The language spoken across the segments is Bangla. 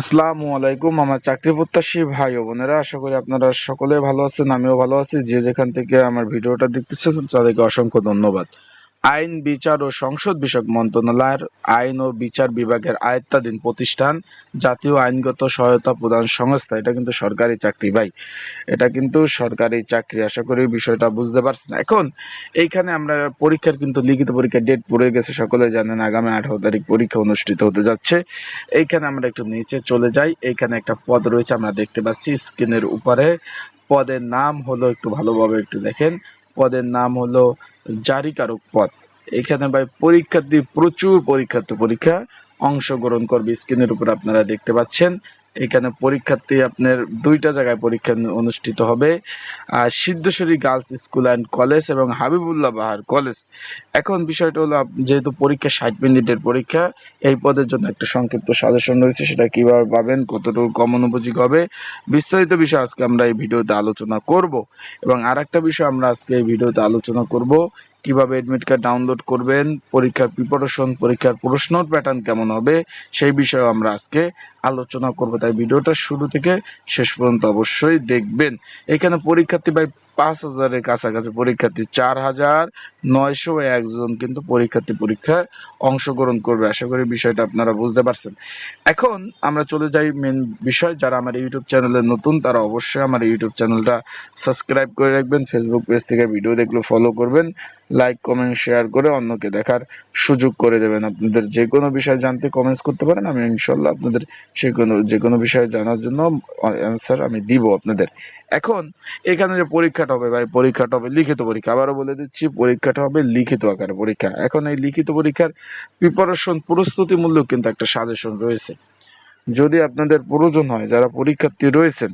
আসসালামু আলাইকুম, আমার চাকরি প্রত্যাশী ভাই ও বোনেরা, আশা করি আপনারা সকলে ভালো আছেন, আমিও ভালো আছি। যে যেখান থেকে আমার ভিডিওটা দেখতেছেন, তাদেরকে অসংখ্য ধন্যবাদ। আইন, বিচার ও সংসদ বিষয়ক মন্ত্রণালয়ের আইন ও বিচার বিভাগের আয়ত্তাধীন প্রতিষ্ঠান জাতীয় আইনগত সহায়তা প্রদান সংস্থা। এটা কিন্তু সরকারি চাকরি ভাই। এটা কিন্তু সরকারি চাকরি। আশা করি বিষয়টা বুঝতে পারছেন। এখন এইখানে আমরা পরীক্ষার কিন্তু লিখিত পরীক্ষার ডেট পড়ে গেছে। সকলে জানেন আগামী আঠারো তারিখ পরীক্ষা অনুষ্ঠিত হতে যাচ্ছে। এইখানে আমরা একটু নিচে চলে যাই। এইখানে একটা পদ রয়েছে, আমরা দেখতে পাচ্ছি। স্ক্রিনের উপরে পদের নাম হলো একটু ভালোভাবে একটু দেখেন। পদের নাম হলো জারিকারক পদ। এখানে ভাই পরীক্ষার্থী প্রচুর পরীক্ষার্থী পরীক্ষা অংশগ্রহণ করবে স্ক্রিনের উপর আপনারা দেখতে পাচ্ছেন। এখানে পরীক্ষার্থী আপনার দুইটা জায়গায় পরীক্ষা অনুষ্ঠিত হবে। আর Siddheshwari girls school and college এবং হাবিবুল্লাহ বাহার কলেজ। এখন বিষয়টা হলো যেহেতু পরীক্ষা ষাট মিনিটের পরীক্ষা, এই পদের জন্য একটা সংক্ষিপ্ত সাজেশন রয়েছে, সেটা কীভাবে পাবেন, কতটুকু কমন উপযোগী হবে, বিস্তারিত বিষয় আজকে আমরা এই ভিডিওতে আলোচনা করব। এবং আর একটা বিষয় আমরা আজকে এই ভিডিওতে আলোচনা করব কীভাবে অ্যাডমিট কার্ড ডাউনলোড করবেন, পরীক্ষার প্রিপারেশন পরীক্ষার প্রশ্ন প্যাটার্ন কেমন হবে, সেই বিষয়ে আমরা আজকে আলোচনা করব। তাই ভিডিওটা শুরু থেকে শেষ পর্যন্ত অবশ্যই দেখবেন। এখানে পরীক্ষার্থী ভাই পাঁচ হাজারের কাছাকাছি পরীক্ষার্থী, চার হাজার নয়শো একজন কিন্তু পরীক্ষার্থী পরীক্ষায় অংশগ্রহণ করবে। আশা করি বিষয়টা আপনারা বুঝতে পারছেন। এখন আমরা চলে যাই মেন বিষয়। যারা আমার ইউটিউব চ্যানেলে নতুন, তারা অবশ্যই আমার ইউটিউব চ্যানেলটা সাবস্ক্রাইব করে রাখবেন। ফেসবুক পেজ থেকে ভিডিও দেখলে ফলো করবেন। লাইক কমেন্ট শেয়ার করে অন্যকে দেখার সুযোগ করে দেবেন। আপনাদের যে কোনো বিষয় জানতে কমেন্টস করতে পারেন। আমি ইনশাল্লাহ আপনাদের সে কোনো, যে কোনো বিষয়ে জানার জন্য অ্যান্সার আমি দিব আপনাদের। এখন এখানে যে পরীক্ষাটা হবে, ভাই, পরীক্ষাটা হবে, লিখিত পরীক্ষা। আবারও বলে দিচ্ছি, পরীক্ষাটা হবে লিখিত আকারে পরীক্ষা। এখন এই লিখিত পরীক্ষার প্রিপারেশন প্রস্তুতিমূলক কিন্তু একটা সাজেশন রয়েছে। যদি আপনাদের প্রয়োজন হয়, যারা পরীক্ষার্থী রয়েছেন,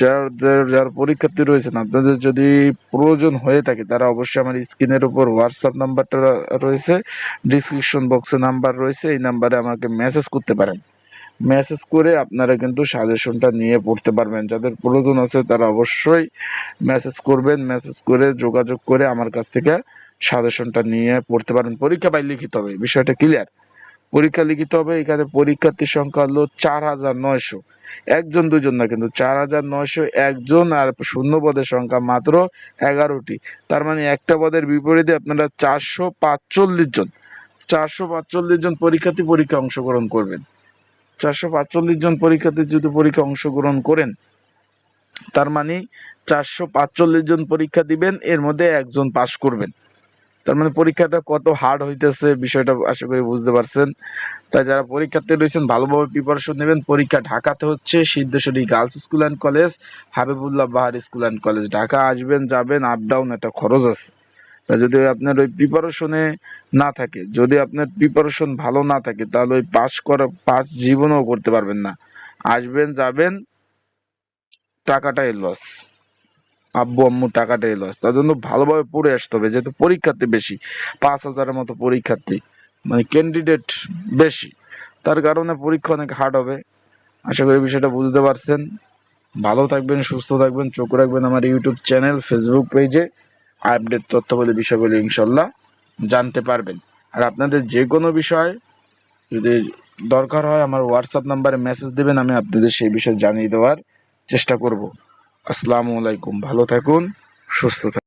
যাদের, যারা পরীক্ষার্থী রয়েছেন, আপনাদের যদি প্রয়োজন হয়ে থাকে, তারা অবশ্যই আমার স্ক্রিনের উপর হোয়াটসঅ্যাপ নাম্বারটা রয়েছে ডিসক্রিপশন বক্সে নাম্বার রয়েছে, এই নাম্বারে আমাকে মেসেজ করতে পারেন। মেসেজ করে আপনারা কিন্তু সাজেশনটা নিয়ে পড়তে পারবেন। যাদের প্রয়োজন আছে তারা অবশ্যই মেসেজ করবেন মেসেজ করে যোগাযোগ করে আমার কাছ থেকে সাজেশনটা নিয়ে পড়তে পারেন। পরীক্ষা পাই লিখিত হবে, বিষয়টা ক্লিয়ার পরীক্ষা লিখিত হবে, এখানে পরীক্ষার্থীর সংখ্যা হলো চার হাজার নয়শো। একজন, দুজন না কিন্তু চার হাজার নয়শো, একজন আর শূন্য পদের সংখ্যা মাত্র এগারোটি। তার মানে একটা পদের বিপরীতে আপনারা চারশো পাঁচচল্লিশ জন, চারশো পাঁচচল্লিশ জন পরীক্ষার্থী পরীক্ষা অংশগ্রহণ করবেন। চারশো পাঁচচল্লিশ জন পরীক্ষার্থী যদি পরীক্ষা অংশগ্রহণ করেন, তার মানে চারশো পাঁচচল্লিশ জন পরীক্ষা দিবেন, এর মধ্যে একজন পাশ করবেন। তার মানে পরীক্ষাটা কত হার্ড হইতেছে বিষয়টা আশা করি বুঝতে পারছেন। তাই যারা পরীক্ষার্থী রয়েছেন, ভালোভাবে প্রিপারেশন নেবেন। পরীক্ষা ঢাকাতে হচ্ছে, Siddheshwari girls school and college Habibullah Bahar school and college Dhaka আসবেন, যাবেন আপ ডাউন একটা খরচ আছে। যদি আপনার ওই প্রিপারেশনে না থাকে, যদি আপনার প্রিপারেশন ভালো না থাকে, তাহলে ওই পাস করা পাস জীবনেও করতে পারবেন না। আসবেন, যাবেন, টাকাটাই লস আব্বু, আম্মু, টাকাটাই লস তার জন্য ভালোভাবে পড়ে আসতে হবে, যেহেতু পরীক্ষার্থী বেশি, পাঁচ হাজারের মতো পরীক্ষার্থী মানে ক্যান্ডিডেট বেশি। তার কারণে পরীক্ষা অনেক হার্ড হবে। আশা করি বিষয়টা বুঝতে পারছেন। ভালো থাকবেন, সুস্থ থাকবেন, চোখ রাখবেন আমার ইউটিউব চ্যানেল ফেসবুক পেজে আপডেট তথ্যগুলি বিষয়গুলি ইনশাল্লাহ জানতে পারবেন। আর আপনাদের যে কোনো বিষয় যদি দরকার হয় আমার হোয়াটসঅ্যাপ নাম্বারে মেসেজ দেবেন, আমি আপনাদের সেই বিষয়ে জানিয়ে দেওয়ার চেষ্টা করব। আসসালামু আলাইকুম, ভালো থাকুন, সুস্থ থাকুন।